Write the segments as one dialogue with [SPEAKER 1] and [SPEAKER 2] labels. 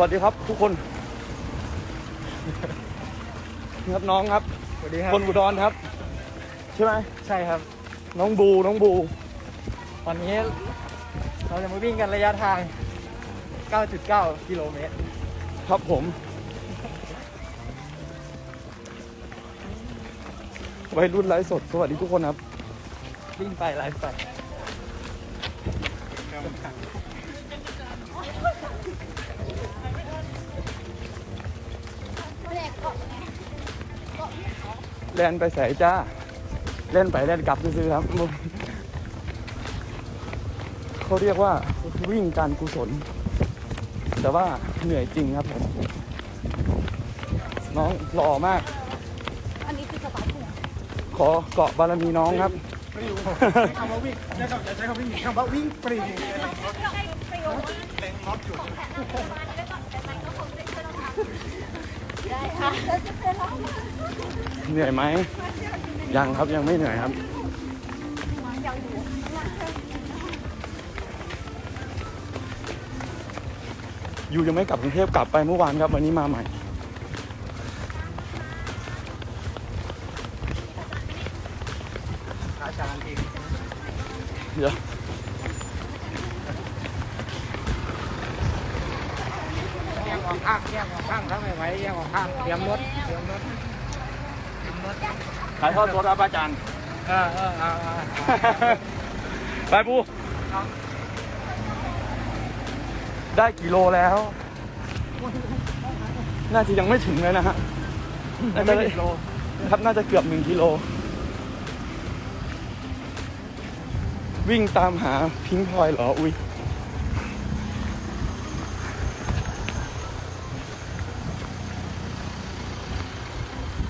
[SPEAKER 1] วัสดีครับทุกคนนี่ครับน้องครับ
[SPEAKER 2] สวัสดีครับ
[SPEAKER 1] คนอุดรครับ ใช่ไหม
[SPEAKER 2] ใช่ครับ
[SPEAKER 1] น้องบูน้องบู
[SPEAKER 2] ตอนนี้เราจะมาวิ่งกันระยะทาง 9.9 กิโลเมตร
[SPEAKER 1] ครับผมวัยรุ่นไลฟ์สด สวัสดีทุกคนครับ
[SPEAKER 2] วิ่งไปไลฟ์ไป
[SPEAKER 1] แล่นไปใส่จ้า เล่นไปเล่นกลับซื้อๆครับ เขาเรียกว่าวิ่งการกุศล แต่ว่าเหนื่อยจริงครับผมน้องหล่อมาก
[SPEAKER 3] อันนี้คือกระเป๋าถุง
[SPEAKER 1] ขอเกาะบารมีน้องครับ
[SPEAKER 2] คำว่าวิ่งใช้คำใช้คำวิ่งคำว่าวิ่งปรี
[SPEAKER 3] ได้ค่ะแล้วจะเป็นร้อง
[SPEAKER 1] เหนื่อยไหม ยังครับยังไม่เหนื่อยครับ
[SPEAKER 3] อยู่
[SPEAKER 1] ยังไม่กลับกรุงเทพกลับไปเมื่อวานครับวันนี้มาใหม่
[SPEAKER 2] ย์เอง
[SPEAKER 1] เดี๋ยว
[SPEAKER 2] แยกออก ข้างแยกออกข้างถ้าไม่ไหวแยกออกข้างเตรียมรถเตรียมรถเตรียมรถ
[SPEAKER 1] ถ่ายทอดสดครับอาจารย์
[SPEAKER 2] เออเออเออเออ
[SPEAKER 1] ไปปูได้กี่โลแล้ว น่าจะยังไม่ถึงเลยนะฮะน่าจะได้โลครับน่าจะเกือบหนึ่งกิโล วิ่งตามหาพิงพลอยเหรอ อุ้ย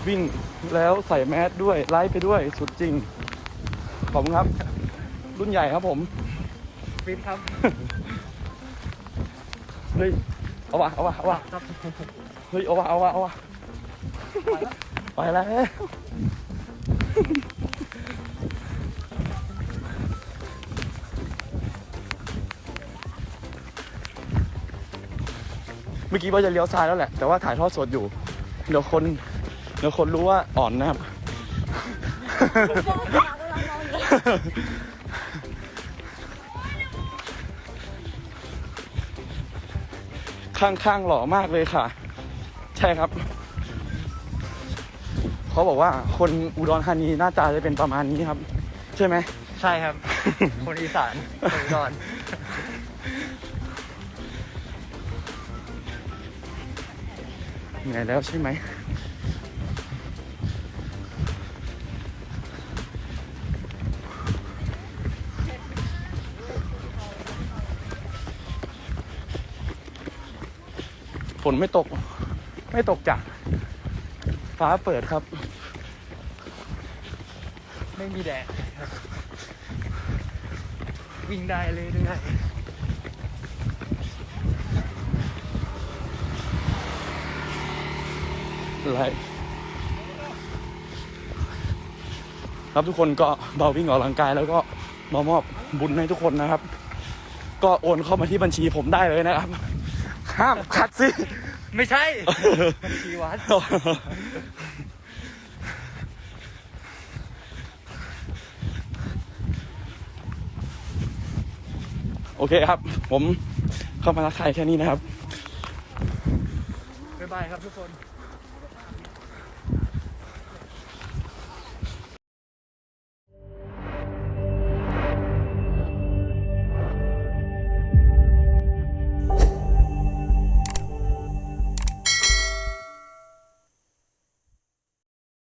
[SPEAKER 1] วิ่งแล้วใส่แมสด้วย ไลฟ์ไปด้วยสุดจริงขอบคุณครับ รุ่นใหญ่ครับผม
[SPEAKER 2] ฟิตครับ
[SPEAKER 1] เฮ้ย เอาวะเอาวะเอาวะ
[SPEAKER 2] ครับ
[SPEAKER 1] เฮ้ย เอาวะเอาวะเอาวะไปแล้วเมื่อกี้ว่าจะเลี้ยวซ้ายแล้วแหละ แต่ว่าถ่ายทอดสดอยู่ เดี๋ยวคน เดี๋ยวคนรู้ว่าอ่อนนะครับ ข้างๆหล่อมากเลยค่ะ ใช่ครับ เขาบอกว่าคนอุดรธานีหน้าตาจะเป็นประมาณนี้ครับ ใช่ไหม
[SPEAKER 2] ใช่ครับ คนอีสานคนอุดร
[SPEAKER 1] เหนื่อยแล้วใช่ไหม ฝนไม่ตก ไม่ตกจ้ะฟ้าเปิดครับ
[SPEAKER 2] ไม่มีแดดวิ่งได้เลยเรื่อย
[SPEAKER 1] ไรครับทุกคนก็เบาวิ่งออกกำลังกายแล้วก็มามอบบุญให้ทุกคนนะครับ ก็โอนเข้ามาที่บัญชีผมได้เลยนะครับ ห้ามขัดสิ
[SPEAKER 2] ไม่ใช่บัญชีวัด
[SPEAKER 1] โอเคครับ ผมเข้ามาทักทายแค่นี้นะครับ
[SPEAKER 2] บ๊ายบายครับทุกคน
[SPEAKER 1] บ